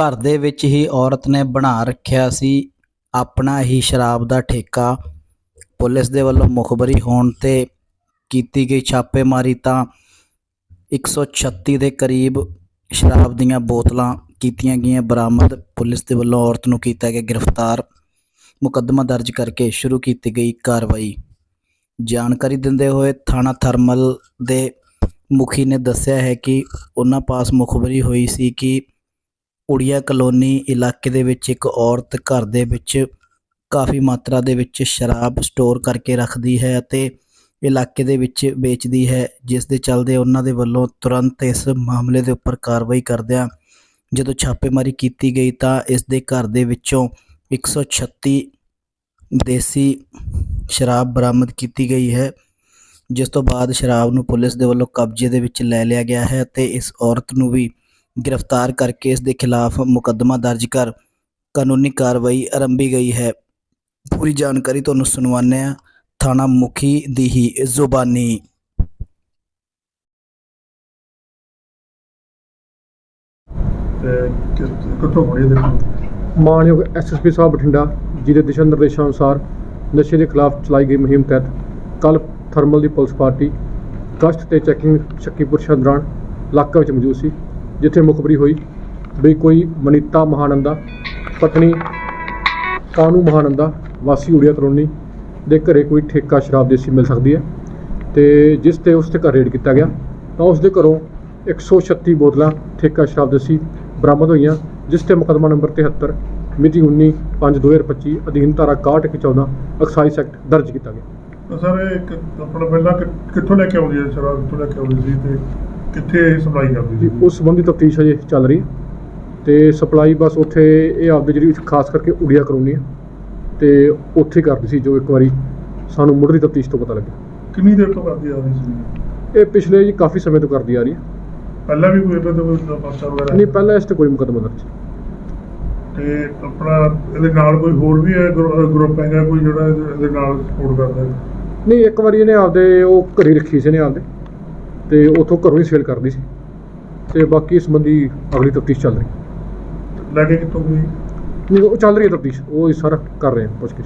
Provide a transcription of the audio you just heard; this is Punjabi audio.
ਘਰ ਦੇ ਵਿੱਚ ਹੀ ਔਰਤ ਨੇ ਬਣਾ ਰੱਖਿਆ ਸੀ ਆਪਣਾ ਹੀ ਸ਼ਰਾਬ ਦਾ ਠੇਕਾ। ਪੁਲਿਸ ਦੇ ਵੱਲੋਂ ਮੁਖਬਰੀ ਹੋਣ ਤੇ ਕੀਤੀ ਗਈ ਛਾਪੇਮਾਰੀ ਤਾਂ 136 ਦੇ ਕਰੀਬ ਸ਼ਰਾਬ ਦੀਆਂ ਬੋਤਲਾਂ ਕੀਤੀਆਂ ਗਈਆਂ। ਬਰਾਮਦ ਪੁਲਿਸ ਦੇ ਵੱਲੋਂ ਔਰਤ ਨੂੰ ਕੀਤਾ ਗਿਆ ਗ੍ਰਿਫਤਾਰ। ਮੁਕੱਦਮਾ ਦਰਜ ਕਰਕੇ ਸ਼ੁਰੂ ਕੀਤੀ ਗਈ ਕਾਰਵਾਈ। ਜਾਣਕਾਰੀ ਦਿੰਦੇ ਹੋਏ ਥਾਣਾ ਥਰਮਲ ਦੇ ਮੁਖੀ ਨੇ ਦੱਸਿਆ ਹੈ ਕਿ ਉਹਨਾਂ ਪਾਸ ਮੁਖਬਰੀ ਹੋਈ ਸੀ ਕਿ ਉੜੀਆ ਕਲੋਨੀ ਇਲਾਕੇ ਦੇ ਵਿੱਚ ਇੱਕ ਔਰਤ ਘਰ ਦੇ ਵਿੱਚ ਕਾਫੀ ਮਾਤਰਾ ਦੇ ਵਿੱਚ ਸ਼ਰਾਬ ਸਟੋਰ ਕਰਕੇ ਰੱਖਦੀ ਹੈ ਅਤੇ ਇਲਾਕੇ ਦੇ ਵਿੱਚ ਵੇਚਦੀ ਹੈ, ਜਿਸ ਦੇ ਚੱਲਦੇ ਉਹਨਾਂ ਦੇ ਵੱਲੋਂ ਤੁਰੰਤ ਇਸ ਮਾਮਲੇ ਦੇ ਉੱਪਰ ਕਾਰਵਾਈ ਕਰਦਿਆਂ ਜਦੋਂ ਛਾਪੇਮਾਰੀ ਕੀਤੀ ਗਈ ਤਾਂ ਇਸ ਦੇ ਘਰ ਦੇ ਵਿੱਚੋਂ 136 ਦੇਸੀ ਸ਼ਰਾਬ ਬਰਾਮਦ ਕੀਤੀ ਗਈ ਹੈ, ਜਿਸ ਤੋਂ ਬਾਅਦ ਸ਼ਰਾਬ ਨੂੰ ਪੁਲਿਸ ਦੇ ਵੱਲੋਂ ਕਬਜ਼ੇ ਦੇ ਵਿੱਚ ਲੈ ਲਿਆ ਗਿਆ ਹੈ ਅਤੇ ਇਸ ਔਰਤ ਨੂੰ ਵੀ ਗ੍ਰਿਫਤਾਰ ਕਰਕੇ ਇਸ ਦੇ ਖਿਲਾਫ ਮੁਕੱਦਮਾ ਦਰਜ ਕਰ ਕਾਨੂੰਨੀ ਕਾਰਵਾਈ ਆਰੰਭੀ ਗਈ ਹੈ। ਪੂਰੀ ਜਾਣਕਾਰੀ ਤੁਹਾਨੂੰ ਸੁਣਵਾਉਂਦੇ ਹਾਂ। ਥਾਣਾ ਮੁਖੀ ਦੀ ਹੀ ਜ਼ੁਬਾਨੀ। ਤੇ ਕਿ- ਕਿੱਥੋਂ ਫੜੀ ਦੇਖੋ ਮਾਨਯੋਗ ਐਸਐਸਪੀ ਸਾਹਿਬ ਬਠਿੰਡਾ ਜੀ ਦੇ ਦਿਸ਼ਾ ਨਿਰਦੇਸ਼ਾਂ ਅਨੁਸਾਰ ਨਸ਼ੇ ਦੇ ਖਿਲਾਫ ਚਲਾਈ ਗਈ ਮੁਹਿੰਮ ਤਹਿਤ ਕੱਲ ਥਰਮਲ ਦੀ ਪੁਲਿਸ ਪਾਰਟੀ ਗਸ਼ਤ ਤੇ ਚੈਕਿੰਗ ਸ਼ੱਕੀਪੁਰ ਸ਼ਹਿਰ ਦੌਰਾਨ ਇਲਾਕੇ ਵਿੱਚ ਮੌਜੂਦ ਸੀ। ਜਿੱਥੇ ਮੁਖਬਰੀ ਹੋਈ ਵੀ ਕੋਈ ਮਨੀਤਾ ਮਹਾਨੰਦਾ, ਪਤਨੀ ਕਾਨੂੰ ਮਹਾਨੰਦਾ, ਵਾਸੀ ਉੜੀਆ ਕਲੋਨੀ ਦੇ ਘਰੇ ਕੋਈ ਠੇਕਾ ਸ਼ਰਾਬ ਦੇਸੀ ਮਿਲ ਸਕਦੀ ਹੈ ਤੇ ਜਿਸ ਤੇ ਉਸ ਤੇ ਘਰ ਰੇਡ ਕੀਤਾ ਗਿਆ, ਤਾਂ ਉਸ ਦੇ ਘਰੋਂ 136 ਬੋਤਲਾਂ ਠੇਕਾ ਸ਼ਰਾਬ ਦੇਸੀ ਬਰਾਮਦ ਹੋਈਆਂ, ਜਿਸ ਤੇ ਮੁਕੱਦਮਾ ਨੰਬਰ 73 ਮਿਤੀ 19 5 2025 ਅਧੀਨ ਧਾਰਾ 61 ਇੱਕ 14 ਐਕਸਾਈਜ਼ ਐਕਟ ਦਰਜ ਕੀਤਾ ਗਿਆ। ਸਰ, ਇਹ ਕਿ- ਆਪਣਾ ਪਹਿਲਾਂ ਕਿੱਥੋਂ ਲੈ ਕੇ ਆਉਂਦੀ ਹੈ ਸ਼ਰਾਬ, ਕਿੱਥੋਂ ਲੈ ਕੇ ਆਉਂਦੀ ਸੀ ਤੇ ਕਿੱਥੇ ਸਪਲਾਈ ਕਰਦੀ ਸੀ? ਉਸ ਸੰਬੰਧੀ ਤਫਤੀਸ਼ ਅਜੇ ਚੱਲ ਰਹੀ ਹੈ। ਤੇ ਸਪਲਾਈ ਬਸ ਉੱਥੇ ਇਹ ਆਪਦੇ ਜਿਹੜੀ ਖਾਸ ਕਰਕੇ ਉੜੀਆ ਕਰਾਉਣੀ ਹੈ ਤੇ ਉੱਥੇ ਕਰਦੀ ਸੀ ਜੋ ਇੱਕ ਵਾਰੀ ਸਾਨੂੰ ਮੁੱਢਲੀ ਤਫਤੀਸ਼ ਤੋਂ ਪਤਾ ਲੱਗਿਆ। ਕਿੰਨੀ ਦੇਰ ਤੋਂ ਕਰਦੀ ਆ ਰਹੀ ਸੀ? ਇਹ ਪਿਛਲੇ ਜੀ ਕਾਫੀ ਸਮੇਂ ਤੋਂ ਕਰਦੀ ਆ ਰਹੀ ਹੈ। ਪਹਿਲਾਂ ਵੀ ਕੋਈ ਇਦਾਂ ਦਾ ਕੋਈ ਪਰਚਾ ਵਗੈਰਾ ਨਹੀਂ ਪਹਿਲਾਂ ਇਸ ਤੇ ਕੋਈ ਮੁਕੱਦਮਾ ਦਰਜ ਤੇ ਆਪਣਾ ਇਹਦੇ ਨਾਲ ਕੋਈ ਹੋਰ ਵੀ ਹੈ ਗਰੁ- ਗਰੁੱਪ ਹੈਗਾ ਕੋਈ ਜਿਹੜਾ ਇਹਦੇ ਨਾਲ ਸਪੋਰਟ ਕਰਦਾ ਹੈ? ਨਹੀਂ ਇੱਕ ਵਾਰੀ ਇਹਨੇ ਆਪਦੇ ਉਹ ਘਰੇ ਰੱਖੀ ਸੀ ਇਹਨੇ ਆਪਦੇ। ਤੇ ਉਥੋਂ ਘਰੋਂ ਹੀ ਸੇਲ ਕਰਦੀ ਸੀ। ਤੇ ਬਾਕੀ ਇਸ ਸੰਬੰਧੀ ਅਗਲੀ ਤਫਤੀਸ਼ ਚੱਲ ਰਹੀ। ਲੈ ਕੇ ਕਿੱਥੋਂ ਗਈ ਨਹੀਂ ਉਹ ਚੱਲ ਰਹੀ ਹੈ ਤਫਤੀਸ਼। ਉਹ ਸਾਰਾ ਕਰ ਰਹੇ ਹਾਂ ਪੁੱਛ ਕੇ